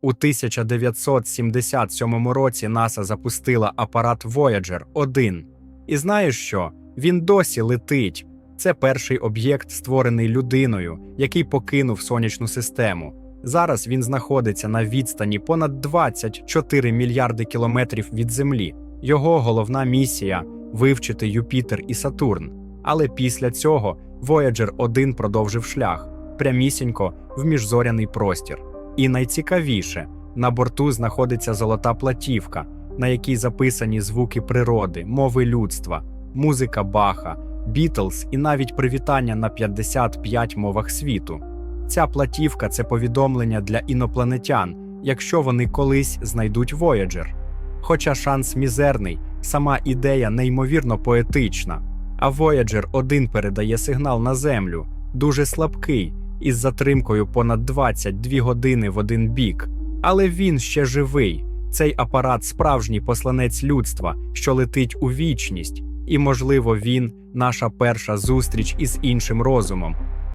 У 1977 році НАСА запустила апарат Voyager 1. І знаєш що? Він досі летить. Це перший об'єкт, створений людиною, який покинув сонячну систему. Зараз він знаходиться на відстані понад 24 мільярди кілометрів від Землі. Його головна місія вивчити Юпітер і Сатурн. Але після цього Voyager 1 продовжив шлях прямісінько в міжзоряний простір. І найцікавіше, на борту знаходиться золота платівка, на якій записані звуки природи, мови людства, музика Баха, Бітлз і навіть привітання на 55 мовах світу. Ця платівка це повідомлення для інопланетян, якщо вони колись знайдуть Voyager. Хоча шанс мізерний, сама ідея неймовірно поетична. А Voyager 1 передає сигнал на Землю, дуже слабкий, із затримкою понад 22 години в один бік. Але він ще живий. Цей апарат справжній посланець людства, що летить у вічність, і, можливо, він наша перша зустріч із іншим розумом,